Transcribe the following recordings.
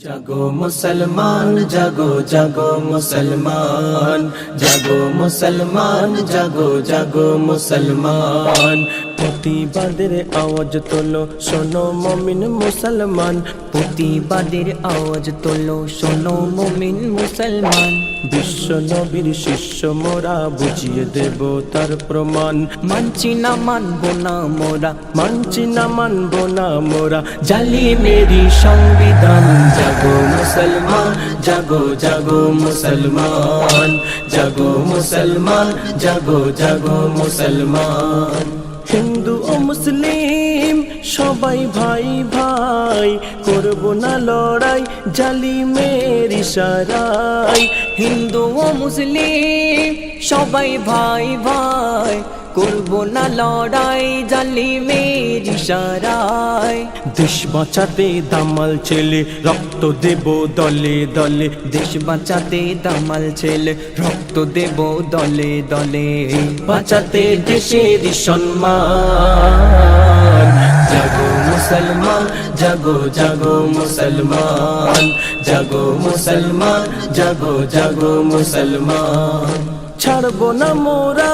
জাগো মুসলমান জাগো জাগো মুসলমান জাগো মুসলমান জাগো জাগো মুসলমান। প্রতিবাদের আওয়াজ তোলো, শোনো মমিন মুসলমান। প্রতিবাদের আওয়াজ তোলো, শোনো মুমিন মুসলমান। বিশ্ব নবীর শিষ্য, মোরা বুঝিয়ে দেব তার প্রমাণ। মানছি না, মানবো না মোরা, মানছি না, মানব না মোরা। জালি মেরি সংবিধান, জাগো মুসলমান, জাগো জাগো মুসলমান। জাগো মুসলমান, জাগো জাগো মুসলমান। মুসলিম, সবাই ভাই ভাই, করব না লড়াই জালি মেরি সারাই হিন্দু ও মুসলিম, সবাই ভাই ভাই করব না লড়াই জালি মেরি সারাই দেশ বাঁচাতে দামাল ছেলে রক্ত দেব দলে দলে। দেশ বাঁচাতে দামাল ছেলে রক্ত দেব দলে দলে। বাঁচাতে দেশের সম্মান। জাগো মুসলমান জাগো জাগো মুসলমান। জাগো মুসলমান জাগো জাগো মুসলমান। ছাড়বো না মোরা,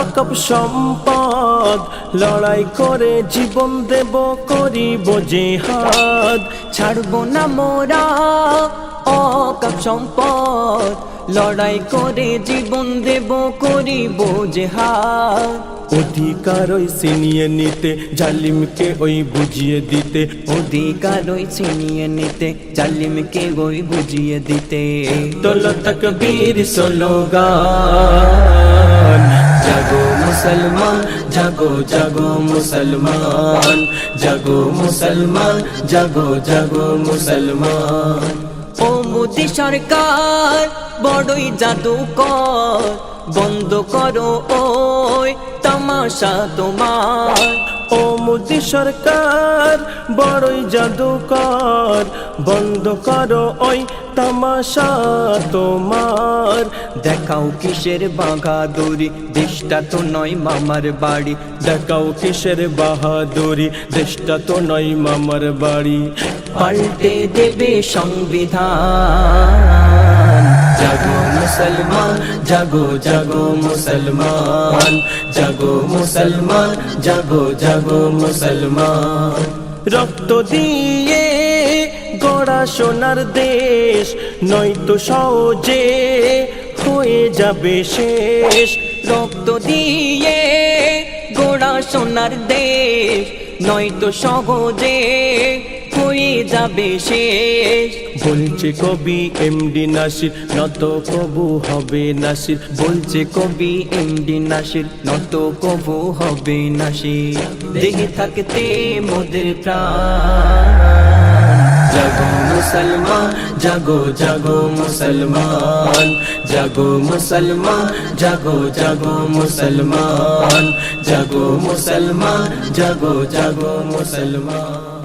অকপ সম্পদ। লড়াই করে জীবন দেব, করিব জেহাদ ছাড়বো না মোরা, অকপ সম্পদ। লড়াই করে জীবন দেব, করিব জেহাদ অধিকার ওই ছিনিয়ে নিতে জালিমকে ওই বুঝিয়ে দিতে। অধিকার ওই ছিনিয়ে নিতে জালিমকে ওই বুঝিয়ে দিতে। তোল তক বীর স্লোগান। জাগো মুসলমান জাগো জাগো মুসলমান। জাগো মুসলমান জাগো জাগো মুসলমান। ও মোদী সরকার বড়ই জাদুকর। বন্ধ করো ওই তামাশা তোমার। ও মোদী সরকার বড়ই জাদুকর। বন্ধ করো ওই তামাশা তোমার। দেখাও কিসের বাঘাদুরি দেশটা তো নয় মামার বাড়ি। দেখাও কিসের বাহাদুরি দেশটা তো নয় মামার বাড়ি। পাল্টে দেবে সংবিধান। জাগো মুসলমান, জাগো জাগো মুসলমান। জাগো মুসলমান, জাগো জাগো মুসলমান। রক্ত দিয়ে গড়া সোনার দেশ, নয়তো সহজে হয়ে যাবে শেষ। রক্ত দিয়ে গোড়া সোনার দেশ, নয়তো সহজে হয়ে যাবে শেষ। বলছে কবি এমডি নাসির, নত কবু হবে নাসির। বলছে কবি এমডি নাসির, নত কবু হবে নাসির। দেখে থাকতে মোদের জাগো মুসলমান, জাগো জাগো মুসলমান। জাগো মুসলমান, জাগো জাগো মুসলমান। জাগো মুসলমান, জাগো জাগো মুসলমান।